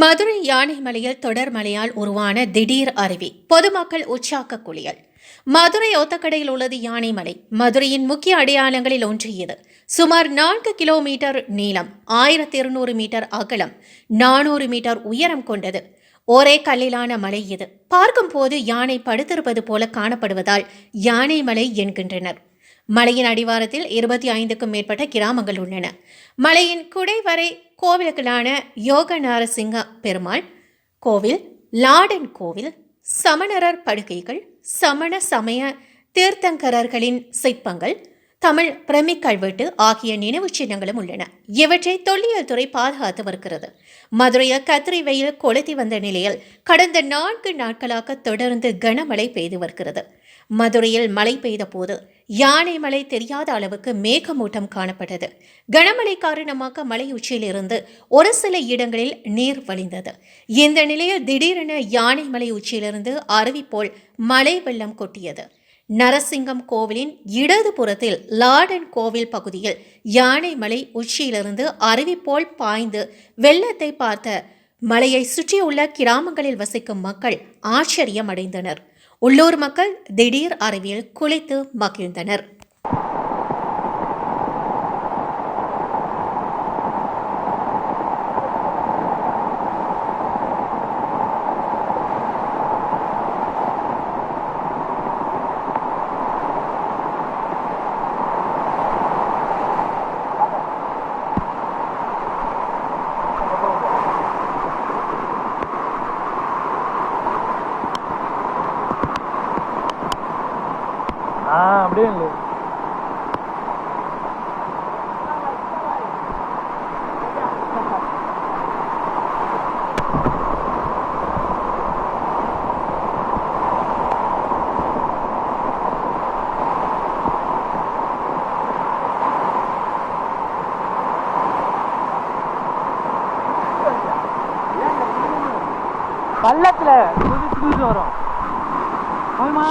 மதுரை யானைமலையில் தொடர் மழையால் உருவான திடீர் அருவி பொதுமக்கள் உற்சாக குளியல். மதுரை ஒத்தக்கடையில் உள்ளது யானைமலை மதுரையின் முக்கிய அடையாளங்களில் ஒன்று இது. சுமார் நான்கு கிலோமீட்டர் நீளம் ஆயிரத்தி இருநூறு மீட்டர் அகலம் நானூறு மீட்டர் உயரம் கொண்டது. ஒரே கல்லிலான மலை இது. பார்க்கும்போது யானை படுத்திருப்பது போல காணப்படுவதால் யானைமலை என்கின்றனர். மலையின் அடிவாரத்தில் இருபத்தி ஐந்துக்கும் மேற்பட்ட கிராமங்கள் உள்ளன. மலையின் குடைவரை கோவில்களான யோக நாரசிங்க பெருமாள் கோவில் லாடன் கோவில் சமணரர் படுகைகள் சமண சமய தீர்த்தங்கரர்களின் சிற்பங்கள் தமிழ் பிரமிக் கல்வெட்டு ஆகிய நினைவு சின்னங்களும் உள்ளன. இவற்றை தொல்லியல் துறை பாதுகாத்து வருகிறது. மதுரையில் கத்திரி வெயில் கொளுத்தி வந்த நிலையில் கடந்த நான்கு நாட்களாக தொடர்ந்து கனமழை பெய்து வருகிறது. மதுரையில் மழை பெய்த போது யானை மலை தெரியாத அளவுக்கு மேகமூட்டம் காணப்பட்டது. கனமழை காரணமாக மலை உச்சியிலிருந்து ஒரு சில இடங்களில் நீர் வழிந்தது. இந்த நிலையில் திடீரென யானை மலை உச்சியிலிருந்து அருவி போல் மழை வெள்ளம் கொட்டியது. நரசிங்கம் கோவிலின் இடது புறத்தில் லாடன் கோவில் பகுதியில் யானை மலை உச்சியிலிருந்து அருவி போல் பாய்ந்து வெள்ளத்தை பார்த்த மலையை சுற்றியுள்ள கிராமங்களில் வசிக்கும் மக்கள் ஆச்சரியம் அடைந்தனர் உள்ளூர் மக்கள் திடீர் அறிவியல் குளித்து மகிழ்ந்தனர். அப்படியே இல்லை பள்ளத்துல குதிச்சு குதிச்சு வரும் போதுமா